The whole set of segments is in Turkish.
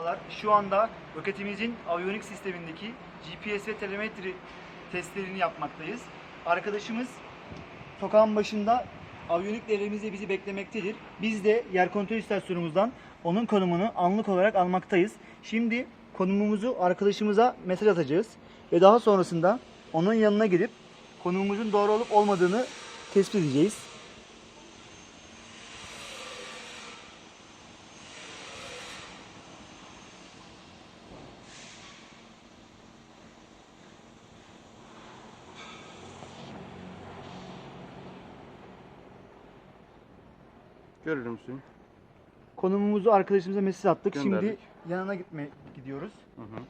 Merhabalar. Şu anda roketimizin aviyonik sistemindeki GPS ve telemetri testlerini yapmaktayız. Arkadaşımız sokağın başında aviyonik devremizde bizi beklemektedir. Biz de yer kontrol istasyonumuzdan onun konumunu anlık olarak almaktayız. Şimdi konumumuzu arkadaşımıza mesaj atacağız ve daha sonrasında onun yanına gidip konumumuzun doğru olup olmadığını tespit edeceğiz. Görür müsün? Konumumuzu arkadaşımıza mesaj attık. Şimdi Gönderdik. yanına gitme gidiyoruz. Hı hı.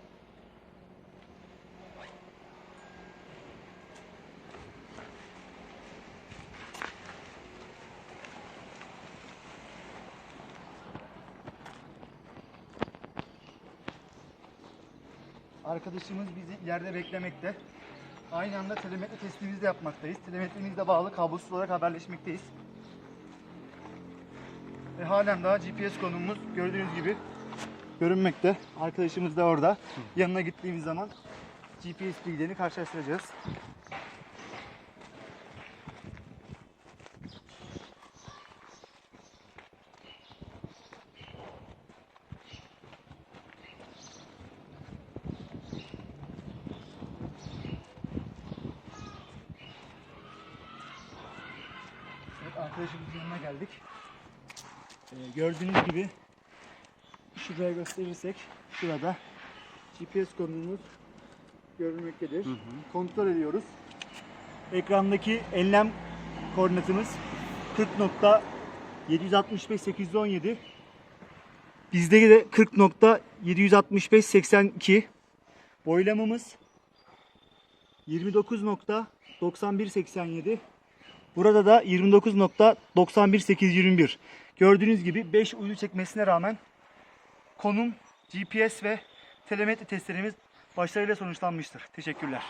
Arkadaşımız bizi ileride beklemekte. Aynı anda telemetri testimizi de yapmaktayız. Telemetrimizle bağlı kablosuz olarak haberleşmekteyiz. Ve halen daha GPS konumumuz gördüğünüz gibi görünmekte. Arkadaşımız da orada. Yanına gittiğimiz zaman GPS bilgilerini karşılaştıracağız. Evet arkadaşımızın yanına geldik. Ee, gördüğünüz gibi şuraya gösterirsek şurada GPS konumumuz görülmektedir. Kontrol ediyoruz. Ekrandaki enlem koordinatımız 40.765.817 Bizde de 40.765.82 Boylamamız 29.9187 Burada da 29.91821. Gördüğünüz gibi 5 uydu çekmesine rağmen konum, GPS ve telemetri testlerimiz başarıyla sonuçlanmıştır. Teşekkürler.